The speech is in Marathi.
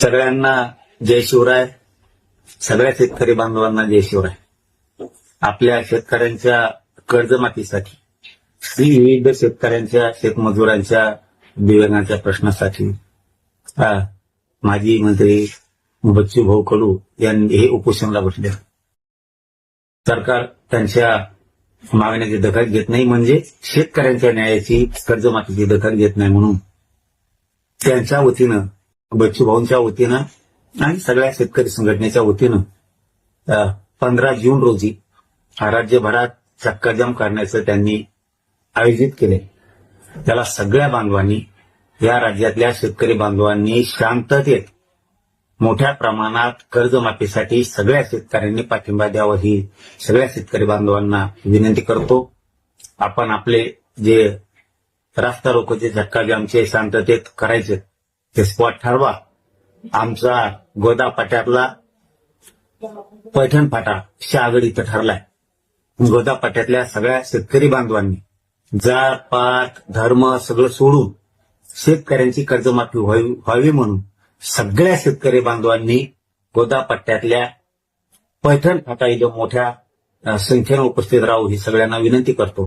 सगळ्यांना जय शिवराय. सगळ्या शेतकरी बांधवांना जय शिवराय. आपल्या शेतकऱ्यांच्या कर्जमाफीसाठी विविध शेतकऱ्यांच्या शेतमजुरांच्या दिव्यांगांच्या प्रश्नासाठी माजी मंत्री बच्चू भाऊ कडू यांनी हे उपोषणला बसले सरकार त्यांच्या मागण्याची दखल घेत नाही म्हणजे शेतकऱ्यांच्या न्यायाची कर्जमाफीची दखल घेत नाही म्हणून. त्यांच्या वतीनं बच्चूभाऊंच्या वतीनं आणि सगळ्या शेतकरी संघटनेच्या वतीनं पंधरा जून रोजी राज्यभरात चक्काजाम करण्याचं त्यांनी आयोजित केले त्याला सगळ्या बांधवांनी या राज्यातल्या शेतकरी बांधवांनी शांततेत मोठ्या प्रमाणात कर्जमाफीसाठी सगळ्या शेतकऱ्यांनी पाठिंबा द्यावा ही सगळ्या शेतकरी बांधवांना विनंती करतो. आपण आपले जे रास्ता रोकोचे झक्काजामचे शांततेत करायचे ते स्पॉट ठरवा. आमचा गोदा पाट्यातला पैठण फाटा शहागड इथं ठरलाय. गोदा पाट्यातल्या सगळ्या शेतकरी बांधवांनी जात पात धर्म सगळं सोडून शेतकऱ्यांची कर्जमाफी व्हावी म्हणून सगळ्या शेतकरी बांधवांनी गोदा पट्ट्यातल्या पैठण फाटा इथं मोठ्या संख्येनं उपस्थित राहू ही सगळ्यांना विनंती करतो.